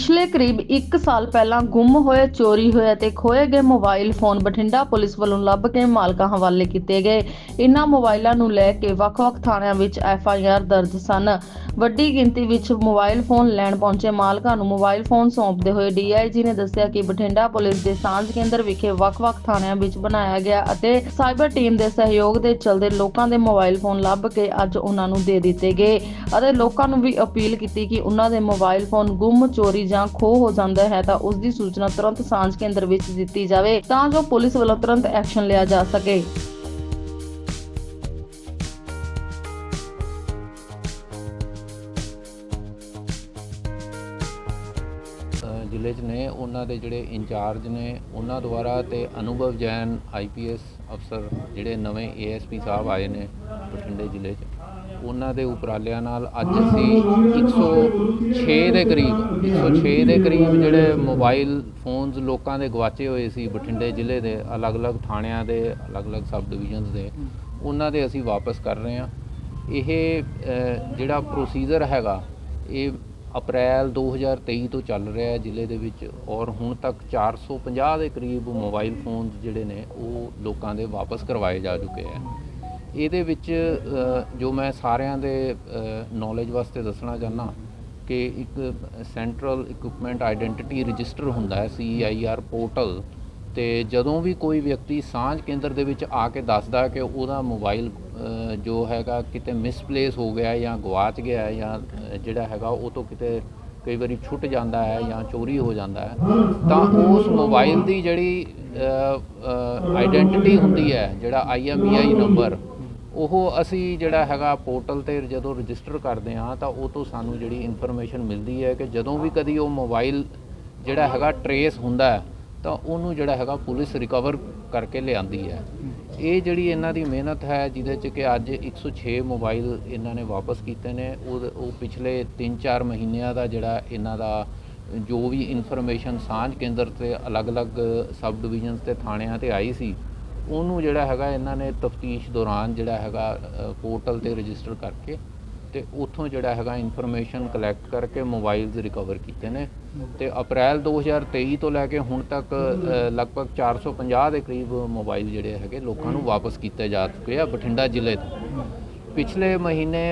ਪਿਛਲੇ ਕਰੀਬ 1 ਸਾਲ ਪਹਿਲਾਂ ਗੁੰਮ ਹੋਏ, ਚੋਰੀ ਹੋਏ ਅਤੇ ਖੋਏ ਗਏ ਮੋਬਾਈਲ ਫੋਨ ਬਠਿੰਡਾ ਪੁਲਿਸ ਵੱਲੋਂ ਲੱਭ ਕੇ ਮਾਲਕਾਂ ਹਵਾਲੇ ਕੀਤੇ ਗਏ। ਇਨ੍ਹਾਂ ਮੋਬਾਈਲਾਂ ਨੂੰ ਲੈ ਕੇ ਵੱਖ-ਵੱਖ ਥਾਣਿਆਂ ਵਿੱਚ ਐਫ ਆਈ ਆਰ ਦਰਜ ਸਨ। ਵੱਡੀ ਗਿਣਤੀ ਵਿੱਚ ਮੋਬਾਈਲ ਫੋਨ ਲੈਣ ਪਹੁੰਚੇ ਮਾਲਕਾਂ ਨੂੰ ਮੋਬਾਈਲ ਫੋਨ ਸੌਂਪਦੇ ਹੋਏ ਡੀਆਈਜੀ ਨੇ ਦੱਸਿਆ ਕਿ ਬਠਿੰਡਾ ਪੁਲਿਸ ਦੇ ਸਾਂਝ ਕੇਂਦਰ ਵਿਖੇ ਵੱਖ-ਵੱਖ ਥਾਣਿਆਂ ਵਿੱਚ ਬਣਾਇਆ ਗਿਆ ਅਤੇ ਸਾਈਬਰ ਟੀਮ ਦੇ ਸਹਿਯੋਗ ਦੇ ਚਲਦੇ ਲੋਕਾਂ ਦੇ ਮੋਬਾਈਲ ਫੋਨ ਲੱਭ ਕੇ ਅੱਜ ਉਹਨਾਂ ਨੂੰ ਦੇ ਦਿੱਤੇ ਗਏ ਅਤੇ ਲੋਕਾਂ ਨੂੰ ਵੀ ਅਪੀਲ ਕੀਤੀ ਕਿ ਉਹਨਾਂ ਦੇ ਮੋਬਾਈਲ ਫੋਨ ਗੁੰਮ, ਚੋਰੀ ਜਾਂ ਖੋਹ ਹੋ ਜਾਂਦਾ ਹੈ ਤਾਂ ਉਸ ਦੀ ਸੂਚਨਾ ਤੁਰੰਤ ਸਾਂਝ ਕੇਂਦਰ ਵਿੱਚ ਦਿੱਤੀ ਜਾਵੇ ਤਾਂ ਜੋ ਪੁਲਿਸ ਵੱਲੋਂ ਤੁਰੰਤ ਐਕਸ਼ਨ ਲਿਆ ਜਾ ਸਕੇ। ਜ਼ਿਲ੍ਹੇ 'ਚ ਨੇ, ਉਹਨਾਂ ਦੇ ਜਿਹੜੇ ਇੰਚਾਰਜ ਨੇ, ਉਹਨਾਂ ਦੁਆਰਾ ਤੇ ਅਨੁਭਵ ਜੈਨ ਆਈਪੀਐਸ ਅਫਸਰ ਜਿਹੜੇ ਨਵੇਂ ਏਐਸਪੀ ਸਾਹਿਬ ਆਏ ਨੇ ਬਠਿੰਡੇ ਜ਼ਿਲ੍ਹੇ 'ਚ, ਉਹਨਾਂ ਦੇ ਉਪਰਾਲਿਆਂ ਨਾਲ ਅੱਜ ਅਸੀਂ 106 ਦੇ ਕਰੀਬ 106 ਦੇ ਕਰੀਬ ਜਿਹੜੇ ਮੋਬਾਈਲ ਫੋਨਸ ਲੋਕਾਂ ਦੇ ਗਵਾਚੇ ਹੋਏ ਸੀ ਬਠਿੰਡੇ ਜ਼ਿਲ੍ਹੇ ਦੇ ਅਲੱਗ-ਅਲੱਗ ਥਾਣਿਆਂ ਦੇ, ਅਲੱਗ-ਅਲੱਗ ਸਬ ਡਿਵੀਜ਼ਨਸ ਦੇ, ਉਹਨਾਂ ਦੇ ਅਸੀਂ ਵਾਪਸ ਕਰ ਰਹੇ ਹਾਂ। ਇਹ ਜਿਹੜਾ ਪ੍ਰੋਸੀਜਰ ਹੈਗਾ, ਇਹ ਅਪ੍ਰੈਲ 2023 ਤੋਂ ਚੱਲ ਰਿਹਾ ਹੈ ਜ਼ਿਲ੍ਹੇ ਦੇ ਵਿੱਚ ਔਰ ਹੁਣ ਤੱਕ 450 ਦੇ ਕਰੀਬ ਮੋਬਾਈਲ ਫੋਨ ਜਿਹੜੇ ਨੇ, ਉਹ ਲੋਕਾਂ ਦੇ ਵਾਪਸ ਕਰਵਾਏ ਜਾ ਚੁੱਕੇ ਹੈ ਇਹਦੇ ਵਿੱਚ ਜੋ ਮੈਂ ਸਾਰਿਆਂ ਦੇ ਨੌਲੇਜ ਵਾਸਤੇ ਦੱਸਣਾ ਚਾਹਨਾ ਕਿ ਇੱਕ ਸੈਂਟਰਲ ਇਕਵਿਪਮੈਂਟ ਆਇਡੈਂਟੀਟੀ ਰਜਿਸਟਰ ਹੁੰਦਾ ਹੈ CIR ਪੋਰਟਲ ਤੇ ਜਦੋਂ ਵੀ ਕੋਈ ਵਿਅਕਤੀ ਸਾਂਝ ਕੇਂਦਰ ਦੇ ਵਿੱਚ ਆ ਕੇ ਦੱਸਦਾ ਕਿ ਉਹਦਾ ਮੋਬਾਈਲ ਜੋ ਹੈਗਾ ਕਿਤੇ ਮਿਸਪਲੇਸ ਹੋ ਗਿਆ ਜਾਂ ਗਵਾਚ ਗਿਆ ਜਾਂ ਜਿਹੜਾ ਹੈਗਾ ਉਹ ਤੋਂ ਕਿਤੇ ਕਈ ਵਾਰੀ ਛੁੱਟ ਜਾਂਦਾ ਹੈ ਜਾਂ ਚੋਰੀ ਹੋ ਜਾਂਦਾ ਹੈ, ਤਾਂ ਉਸ ਮੋਬਾਈਲ ਦੀ ਜਿਹੜੀ ਆਇਡੈਂਟੀਟੀ ਹੁੰਦੀ ਹੈ, ਜਿਹੜਾ IMEI ਨੰਬਰ ਉਹ ਅਸੀਂ ਜਿਹੜਾ ਹੈਗਾ ਪੋਰਟਲ ਤੇ ਜਦੋਂ ਰਜਿਸਟਰ ਕਰਦੇ ਹਾਂ ਤਾਂ ਉਹ ਤੋਂ ਸਾਨੂੰ ਜਿਹੜੀ ਇਨਫੋਰਮੇਸ਼ਨ ਮਿਲਦੀ ਹੈ ਕਿ ਜਦੋਂ ਵੀ ਕਦੀ ਉਹ ਮੋਬਾਈਲ ਜਿਹੜਾ ਹੈਗਾ ਟਰੇਸ ਹੁੰਦਾ ਹੈ ਤਾਂ ਉਹਨੂੰ ਜਿਹੜਾ ਹੈਗਾ ਪੁਲਿਸ ਰਿਕਵਰ ਕਰਕੇ ਲਿਆਂਦੀ ਹੈ। ਇਹ ਜਿਹੜੀ ਇਹਨਾਂ ਦੀ ਮਿਹਨਤ ਹੈ, ਜਿਹਦੇ ਚ ਕਿ ਅੱਜ 106 ਮੋਬਾਈਲ ਇਹਨਾਂ ਨੇ ਵਾਪਸ ਕੀਤੇ ਨੇ, ਉਹ ਉਹ ਪਿਛਲੇ 3-4 ਮਹੀਨਿਆਂ ਦਾ ਜਿਹੜਾ ਇਹਨਾਂ ਦਾ ਜੋ ਵੀ ਇਨਫੋਰਮੇਸ਼ਨ ਸਾਂਝ ਕੇਂਦਰ ਤੇ ਅਲੱਗ-ਅਲੱਗ ਸਬ ਡਿਵੀਜ਼ਨਸ ਤੇ ਥਾਣਿਆਂ ਤੇ ਆਈ ਸੀ, ਉਹਨੂੰ ਜਿਹੜਾ ਹੈਗਾ ਇਹਨਾਂ ਨੇ ਤਫਤੀਸ਼ ਦੌਰਾਨ ਜਿਹੜਾ ਹੈਗਾ ਪੋਰਟਲ ਤੇ ਰਜਿਸਟਰ ਕਰਕੇ ਤੇ ਉੱਥੋਂ ਜਿਹੜਾ ਹੈਗਾ ਇਨਫੋਰਮੇਸ਼ਨ ਕਲੈਕਟ ਕਰਕੇ ਮੋਬਾਈਲਸ ਰਿਕਵਰ ਕੀਤੇ ਨੇ। ਤੇ ਅਪ੍ਰੈਲ 2023 ਤੋਂ ਲੈ ਕੇ ਹੁਣ ਤੱਕ ਅ, ਲਗਭਗ 450 ਦੇ ਕਰੀਬ ਮੋਬਾਈਲ ਜਿਹੜੇ ਹੈਗੇ ਲੋਕਾਂ ਨੂੰ ਵਾਪਸ ਕੀਤੇ ਜਾ ਚੁੱਕੇ ਆ ਬਠਿੰਡਾ ਜ਼ਿਲ੍ਹੇ ਤੋਂ। ਪਿਛਲੇ ਮਹੀਨੇ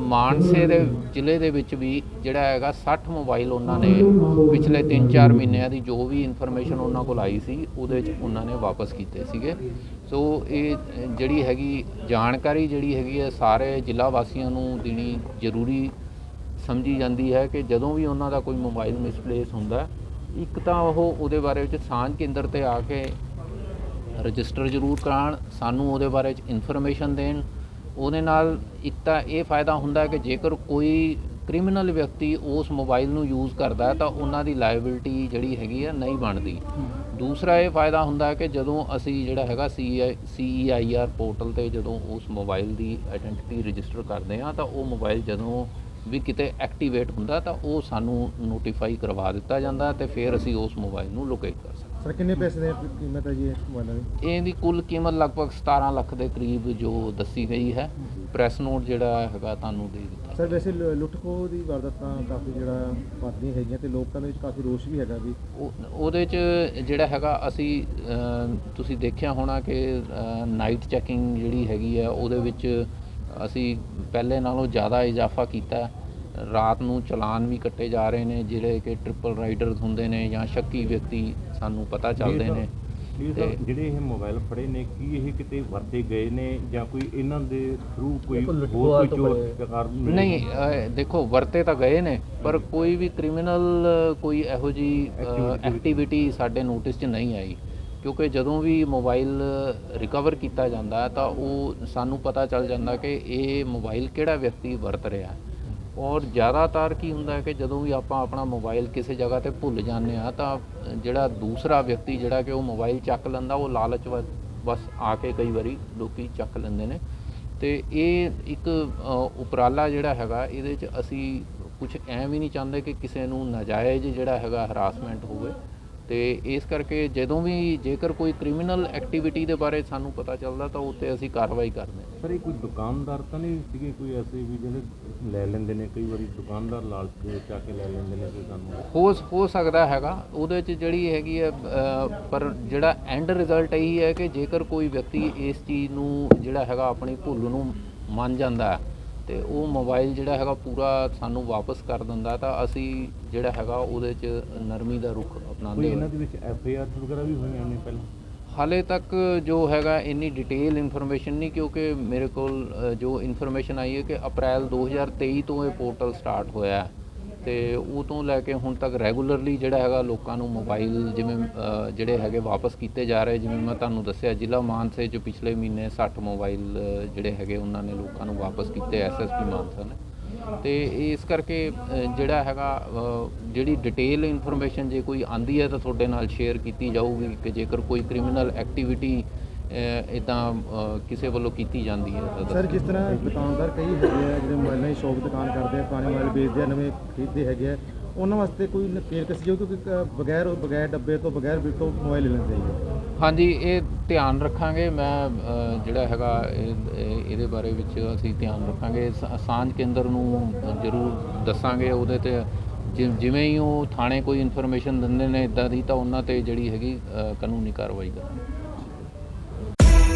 ਮਾਨਸੇ ਦੇ ਜ਼ਿਲ੍ਹੇ ਦੇ ਵਿੱਚ ਵੀ ਜਿਹੜਾ ਹੈਗਾ 60 ਮੋਬਾਈਲ ਉਹਨਾਂ ਨੇ ਪਿਛਲੇ 3-4 ਮਹੀਨਿਆਂ ਦੀ ਜੋ ਵੀ ਇਨਫੋਰਮੇਸ਼ਨ ਉਹਨਾਂ ਕੋਲ ਆਈ ਸੀ ਉਹਦੇ ਵਿੱਚ ਉਹਨਾਂ ਨੇ ਵਾਪਸ ਕੀਤੇ ਸੀਗੇ। ਸੋ ਇਹ ਜਿਹੜੀ ਹੈਗੀ ਜਾਣਕਾਰੀ ਜਿਹੜੀ ਹੈਗੀ ਹੈ ਸਾਰੇ ਜ਼ਿਲ੍ਹਾ ਵਾਸੀਆਂ ਨੂੰ ਦੇਣੀ ਜ਼ਰੂਰੀ ਸਮਝੀ ਜਾਂਦੀ ਹੈ ਕਿ ਜਦੋਂ ਵੀ ਉਹਨਾਂ ਦਾ ਕੋਈ ਮੋਬਾਈਲ ਮਿਸਪਲੇਸ ਹੁੰਦਾ ਇੱਕ ਤਾਂ ਉਹ ਉਹਦੇ ਬਾਰੇ ਵਿੱਚ ਸਾਂਝ ਕੇਂਦਰ ਤੇ ਆ ਕੇ ਰਜਿਸਟਰ ਜ਼ਰੂਰ ਕਰਾਉਣ, ਸਾਨੂੰ ਉਹਦੇ ਬਾਰੇ ਚ ਇਨਫੋਰਮੇਸ਼ਨ ਦੇਣ। ਉਹਦੇ ਨਾਲ ਇੱਕ ਤਾਂ ਇਹ ਫਾਇਦਾ ਹੁੰਦਾ ਕਿ ਜੇਕਰ ਕੋਈ ਕ੍ਰਿਮੀਨਲ ਵਿਅਕਤੀ ਉਸ ਮੋਬਾਈਲ ਨੂੰ ਯੂਜ਼ ਕਰਦਾ ਹੈ, ਤਾਂ ਉਹਨਾਂ ਦੀ ਲਾਇਬਿਲਿਟੀ ਜਿਹੜੀ ਹੈਗੀ ਆ ਨਹੀਂ ਬਣਦੀ। ਦੂਸਰਾ ਇਹ ਫਾਇਦਾ ਹੁੰਦਾ ਹੈ ਕਿ ਜਦੋਂ ਅਸੀਂ ਜਿਹੜਾ ਹੈਗਾ CEIR ਪੋਰਟਲ ਤੇ ਜਦੋਂ ਉਸ ਮੋਬਾਈਲ ਦੀ ਆਇਡੈਂਟੀਟੀ ਰਜਿਸਟਰ ਕਰਦੇ ਹਾਂ, ਤਾਂ ਉਹ ਮੋਬਾਈਲ ਜਦੋਂ ਵੀ ਕਿਤੇ ਐਕਟੀਵੇਟ ਹੁੰਦਾ ਤਾਂ ਉਹ ਸਾਨੂੰ ਨੋਟੀਫਾਈ ਕਰਵਾ ਦਿੱਤਾ ਜਾਂਦਾ ਤੇ ਫਿਰ ਅਸੀਂ ਉਸ ਮੋਬਾਈਲ ਨੂੰ ਲੋਕੇਟ ਕਰ ਸਕਦੇ ਸਰ ਕਿੰਨੇ ਪੈਸੇ ਦੀ ਕੀਮਤ ਹੈ ਜੀ ਇਹ ਮੋਬਾਈਲਾਂ ਦੀ? ਇਹਦੀ ਕੁੱਲ ਕੀਮਤ ਲਗਭਗ 17 ਲੱਖ ਦੇ ਕਰੀਬ ਜੋ ਦੱਸੀ ਗਈ ਹੈ। ਪ੍ਰੈਸ ਨੋਟ ਜਿਹੜਾ ਹੈਗਾ ਤੁਹਾਨੂੰ ਦੇ ਦਿੱਤਾ ਸਰ ਵੈਸੇ ਲੁ- ਲੁੱਟ ਖੋਹ ਦੀ ਵਾਰਦਾਤਾਂ ਕਾਫੀ ਜਿਹੜਾ ਵੱਧਦੀਆਂ ਹੈਗੀਆਂ ਤੇ ਲੋਕਾਂ ਦੇ ਵਿੱਚ ਕਾਫੀ ਰੋਸ਼ ਵੀ ਹੈਗਾ ਵੀ ਉਹ- ਉਹਦੇ ਚ ਜਿਹੜਾ ਹੈਗਾ ਅਸੀਂ ਤੁਸੀਂ ਦੇਖਿਆ ਹੋਣਾ ਕਿ ਨਾਈਟ ਚੈਕਿੰਗ ਜਿਹੜੀ ਹੈਗੀ ਹੈ ਉਹਦੇ ਵਿੱਚ ਅਸੀਂ ਪਹਿਲੇ ਨਾਲੋਂ ਜ਼ਿਆਦਾ ਇਜ਼ਾਫਾ ਕੀਤਾ। ਰਾਤ ਨੂੰ ਚਲਾਨ ਵੀ ਕੱਟੇ ਜਾ ਰਹੇ ਨੇ ਜਿਹੜੇ ਕਿ ਟ੍ਰਿਪਲ ਰਾਈਡਰਸ ਹੁੰਦੇ ਨੇ ਜਾਂ ਸ਼ੱਕੀ ਵਿਅਕਤੀ ਸਾਨੂੰ ਪਤਾ ਚੱਲਦੇ ਨੇ ਤੇ- ਜਿਹੜੇ ਇਹ ਮੋਬਾਈਲ ਫੜੇ ਨੇ ਕੀ ਇਹ ਕਿਤੇ ਵਰਤੇ ਗਏ ਨੇ ਜਾਂ ਕੋਈ ਇਹਨਾਂ ਦੇ ਥਰੂ ਕੋਈ ਹੋਰ ਕੋਈ? ਨਹੀਂ ਦੇਖੋ ਵਰਤੇ ਤਾਂ ਗਏ ਨੇ ਪਰ ਕੋਈ ਵੀ ਕ੍ਰਿਮੀਨਲ ਕੋਈ ਇਹੋ ਜੀ ਐਕਟੀਵਿਟੀ ਸਾਡੇ ਨੋਟਿਸ 'ਚ ਨਹੀਂ ਆਈ ਕਿਉਂਕਿ ਜਦੋਂ ਵੀ ਮੋਬਾਈਲ ਰਿਕਵਰ ਕੀਤਾ ਜਾਂਦਾ ਤਾਂ ਉਹ ਸਾਨੂੰ ਪਤਾ ਚੱਲ ਜਾਂਦਾ ਕਿ ਇਹ ਮੋਬਾਈਲ ਕਿਹੜਾ ਵਿਅਕਤੀ ਵਰਤ ਰਿਹਾ ਔਰ ਜ਼ਿਆਦਾਤਰ ਕੀ ਹੁੰਦਾ ਹੈ ਕਿ ਜਦੋਂ ਵੀ ਆਪਾਂ ਆਪਣਾ ਮੋਬਾਈਲ ਕਿਸੇ ਜਗ੍ਹਾ ਤੇ ਭੁੱਲ ਜਾਂਦੇ ਆ ਤਾਂ ਜਿਹੜਾ ਦੂਸਰਾ ਵਿਅਕਤੀ ਜਿਹੜਾ ਕਿ ਉਹ ਮੋਬਾਈਲ ਚੱਕ ਲੈਂਦਾ, ਉਹ ਲਾਲਚ ਵ- ਬਸ ਆ ਕੇ ਕਈ ਵਾਰੀ ਲੋਕੀ ਚੱਕ ਲੈਂਦੇ ਨੇ। ਤੇ ਇਹ ਇੱਕ ਉਪਰਾਲਾ ਜਿਹੜਾ ਹੈਗਾ, ਇਹਦੇ 'ਚ ਅਸੀਂ ਕੁਝ ਐਂ ਵੀ ਨਹੀਂ ਚਾਹੁੰਦੇ ਕਿ ਕਿਸੇ ਨੂੰ ਨਾਜਾਇਜ਼ ਜਿਹੜਾ ਹੈਗਾ ਹਰਾਸਮੈਂਟ ਹੋਵੇ। ਤੇ ਇਸ ਕਰਕੇ ਜਦੋਂ ਵੀ ਜੇਕਰ ਕੋਈ ਕ੍ਰਿਮੀਨਲ ਐਕਟੀਵਿਟੀ ਦੇ ਬਾਰੇ ਸਾਨੂੰ ਪਤਾ ਚੱਲਦਾ ਤਾਂ ਉੱਤੇ ਅਸੀਂ ਕਾਰਵਾਈ ਕਰਦੇ ਹਾਂ। ਸਰ ਇਹ ਕੋਈ ਦੁਕਾਨਦਾਰ ਤਾਂ ਨਹੀਂ ਸੀਗੇ? ਕੋਈ ਐਸੇ ਵੀ ਜਿਹੜੇ ਲੈ ਲੈਂਦੇ ਨੇ ਕਈ ਵਾਰੀ ਦੁਕਾਨਦਾਰ ਲਾਲਚ ਦੇ ਵਿੱਚ ਆ ਕੇ ਲੈ ਲੈਂਦੇ ਨੇ ਕਿ ਸਾਨੂੰ? ਹੋ ਹੋ ਸਕਦਾ ਹੈਗਾ। ਉਹਦੇ ਚ ਜਿਹੜੀ ਹੈਗੀ ਹੈ ਪਰ ਜਿਹੜਾ ਐਂਡ ਰਿਜ਼ਲਟ ਇਹੀ ਹੈ ਕਿ ਜੇਕਰ ਕੋਈ ਵਿਅਕਤੀ ਇਸ ਚੀਜ਼ ਨੂੰ ਜਿਹੜਾ ਹੈਗਾ ਆਪਣੀ ਭੁੱਲ ਨੂੰ ਮੰਨ ਜਾਂਦਾ ਹੈ ਤੇ ਉਹ ਮੋਬਾਈਲ ਜਿਹੜਾ ਹੈਗਾ ਪੂਰਾ ਸਾਨੂੰ ਵਾਪਸ ਕਰ ਦਿੰਦਾ ਤਾਂ ਅਸੀਂ ਜਿਹੜਾ ਹੈਗਾ ਉਹਦੇ ਚ ਨਰਮੀ ਦਾ ਰੁਖ ਕੋਈ ਅਪਣਾਉਂਦੇ ਇਹਨਾਂ ਹਾਂ ਦੇ ਵਿੱਚ ਐਫ ਆਈ ਆਰ ਵਗੈਰਾ ਵੀ ਹੋਈਆਂ ਨੇ ਪਹਿਲਾਂ? ਹਾਲੇ ਤੱਕ ਜੋ ਹੈਗਾ ਇੰਨੀ ਡਿਟੇਲ ਇਨਫੋਰਮੇਸ਼ਨ ਨਹੀਂ ਕਿਉਂਕਿ ਮੇਰੇ ਕੋਲ ਅ, ਜੋ ਇਨਫੋਰਮੇਸ਼ਨ ਆਈ ਹੈ ਕਿ ਅਪ੍ਰੈਲ 2023 ਤੋਂ ਇਹ ਪੋਰਟਲ ਸਟਾਰਟ ਹੋਇਆ ਹੈ। ਤੇ ਉਹ ਤੋਂ ਲੈ ਕੇ ਹੁਣ ਤੱਕ ਰੈਗੂਲਰਲੀ ਜਿਹੜਾ ਹੈਗਾ ਲੋਕਾਂ ਨੂੰ ਮੋਬਾਈਲ ਜਿਵੇਂ ਜਿਹੜੇ ਹੈਗੇ ਵਾਪਸ ਕੀਤੇ ਜਾ ਰਹੇ, ਜਿਵੇਂ ਮੈਂ ਤੁਹਾਨੂੰ ਦੱਸਿਆ, ਜ਼ਿਲ੍ਹਾ ਮਾਨਸੇ 'ਚ ਪਿਛਲੇ ਮਹੀਨੇ 60 ਮੋਬਾਈਲ ਜਿਹੜੇ ਹੈਗੇ ਉਹਨਾਂ ਨੇ ਲੋਕਾਂ ਨੂੰ ਵਾਪਸ ਕੀਤੇ ਐਸਐਸਪੀ ਮਾਨਸਾ ਨੇ। ਤੇ ਇਸ ਕਰਕੇ ਜਿਹੜਾ ਹੈਗਾ ਜਿਹੜੀ ਡਿਟੇਲ ਇਨਫੋਰਮੇਸ਼ਨ ਜੇ ਕੋਈ ਆਂਦੀ ਹੈ ਤਾਂ ਤੁਹਾਡੇ ਨਾਲ ਸ਼ੇਅਰ ਕੀਤੀ ਜਾਊਗੀ ਕਿ ਜੇਕਰ ਕੋਈ ਕ੍ਰਿਮੀਨਲ ਐਕਟੀਵਿਟੀ ਇਦਾਂ ਕਿਸੇ ਵੱਲੋਂ ਕੀਤੀ ਜਾਂਦੀ ਹੈ ਸਰ ਜਿਸ ਤਰ੍ਹਾਂ ਦੁਕਾਨਦਾਰ ਕਈ ਹੈਗੇ ਆ ਜਿਹੜੇ ਮੋਬਾਈਲਾਂ ਦੀ ਸ਼ੌਪ ਦੁਕਾਨ ਕਰਦੇ ਆ ਪੁਰਾਣੇ ਮੋਬਾਈਲ ਵੇਚਦੇ ਆ ਨਵੇਂ ਖਰੀਦਦੇ ਹੈਗੇ ਆ ਉਹਨਾਂ ਵਾਸਤੇ ਕੋਈ ਨਕੇਲ ਕਸੀ ਜਾਊ ਕਿਉਂਕਿ ਬਗੈਰ ਬਗੈਰ ਡੱਬੇ ਤੋਂ ਬਗੈਰ ਬਿਲ ਤੋਂ ਮੋਬਾਈਲ ਲੈ ਲੈਂਦੇ ਆ ਹਾਂਜੀ ਇਹ ਧਿਆਨ ਰੱਖਾਂਗੇ ਮੈਂ ਜਿਹੜਾ ਹੈਗਾ ਇਹ- ਇਹ- ਇਹਦੇ ਬਾਰੇ ਵਿੱਚ ਅਸੀਂ ਧਿਆਨ ਰੱਖਾਂਗੇ। ਸਾਂਝ ਕੇਂਦਰ ਨੂੰ ਜ਼ਰੂਰ ਦੱਸਾਂਗੇ ਉਹਦੇ ਤੇ ਜਿਵੇਂ ਹੀ ਉਹ ਥਾਣੇ ਕੋਈ ਇਨਫੋਰਮੇਸ਼ਨ ਦਿੰਦੇ ਨੇ ਇਦਾਂ ਦੀ ਤਾਂ ਉਹਨਾਂ ਤੇ ਜਿਹੜੀ ਹੈਗੀ ਕਾਨੂੰਨੀ ਕਾਰਵਾਈ ਕਰਾਂਗੇ।